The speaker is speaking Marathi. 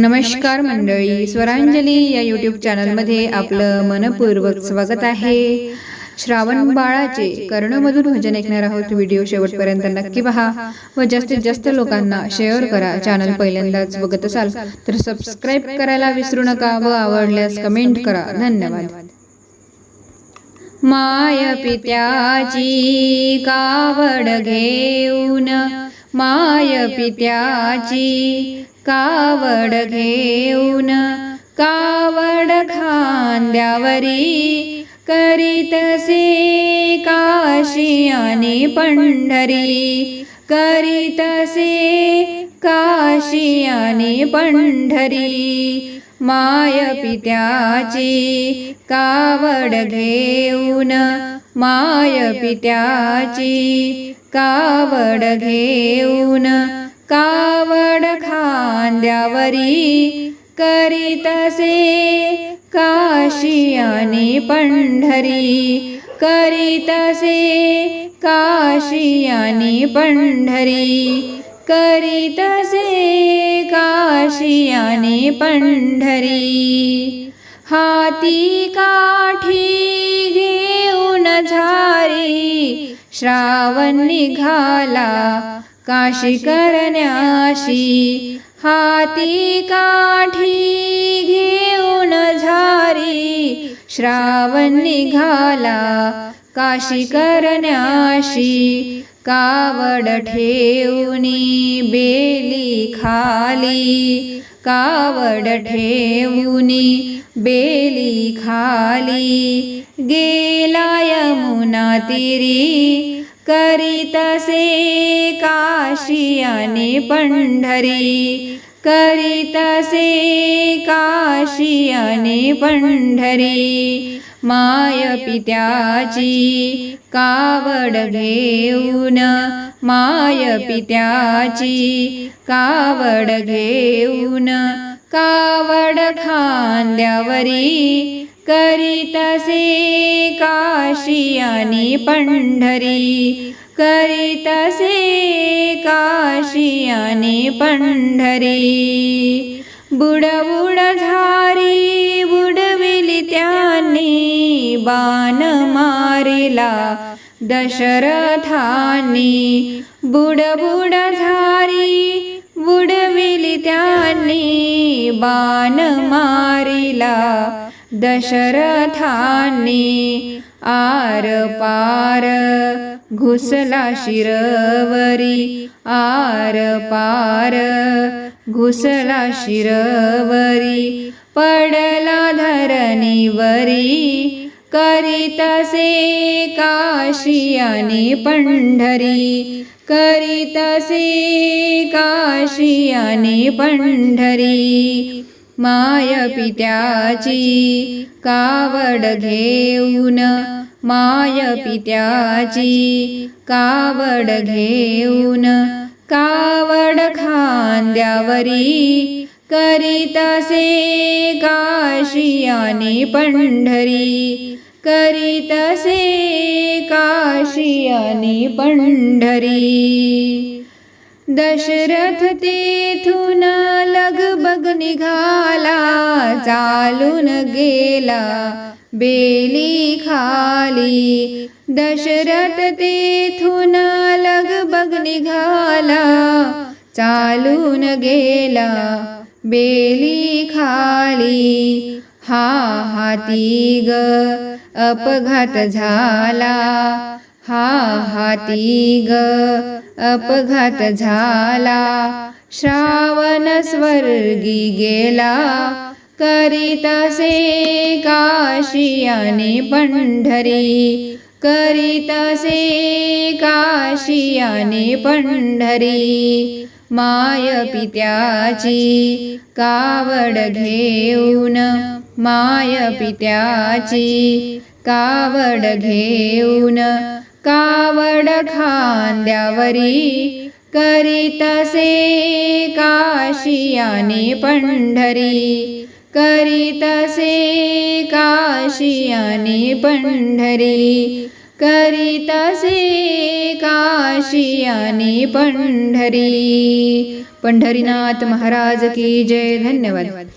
नमस्कार मंडळी स्वरांजली या यूट्यूब चॅनलमध्ये आपलं मनपूर्वक स्वागत आहे. श्रावण बाळाचे कर्णमधून भजन ऐकणार आहोत व्हिडिओ शेवटपर्यंत नक्की पहा. व जास्तीत जास्त लोकांना शेअर करा. चॅनल पहिल्यांदाच बघत असाल तर सबस्क्राईब करायला विसरू नका व आवडल्यास कमेंट करा. धन्यवाद. माय पित्याची कावड घेऊन माय पित्याची कावड घेऊन कावड खांद्यावरी करीतसे काशी आणि पंढरी. करीतसे काशी आणि पंढरी. माय पित्याची कावड घेऊन माय पित्याची कावड घेऊन काव खांद्यावरी करीतसे काशी आणि पंढरी करीतसे काशी आणि पंढरी करीतसे काशी आणि पंढरी हाती काठी घेऊन झारी श्रावण निघाला काशी करण्याशी हाती काठी घेऊन झारी श्रावण निघाला काशी करण्याशी कावड ठेवणी बेली खाली कावड ठेवणी बेली खाली गेला यमुना तिरी करीतसे काशी आणि पंढरी. करीतसे काशी आणि पंढरी. माय पित्याची कावड घेऊन माय पित्याची कावड घेऊन कावड खांद्यावरी करीतसे काशी आणि पंढरी. करीतसे काशी आणि पंढरी. बुडबुड झारी बुडविली त्यांनी बाण मारिला. दशरथानी बुडबुड झारी बुडविली त्यांनी बाण मारिला. दशरथानी आर पार घुसला शिरवरी आर पार घुसला शिरवरी पडला धरणीवरी करीतसे काशी आणि पंढरी करीतसे काशी आणि पंढरी. माय पित्याची कावड घेऊन माय पित्याची कावड घेऊन कावड खांद्यावरी करीतसे काशियानी आणि पंढरी. करीतसे काशी पंढरी. दशरथ तेथून लगबग निघा चालून गेला. बेली खाली. दशरथ तेथून लगबग निघाला. चालून गेला. बेली खाली. हा हाती ग अपघात झाला. हा हाती ग अपघात झाला. श्रावण स्वर्गी गेला. करीतसे काशी आणि पंढरी. करीतसे काशी आणि पंढरी. माय पित्याची कावड घेऊन माय पित्याची कावड घेऊन कावड खांद्यावरी. करीतसे काशी आणि पंढरी. करीतसे काशी आणि पंढरी. करीतसे काशी आणि पंढरी. पंढरीनाथ महाराज की जय. धन्यवाद.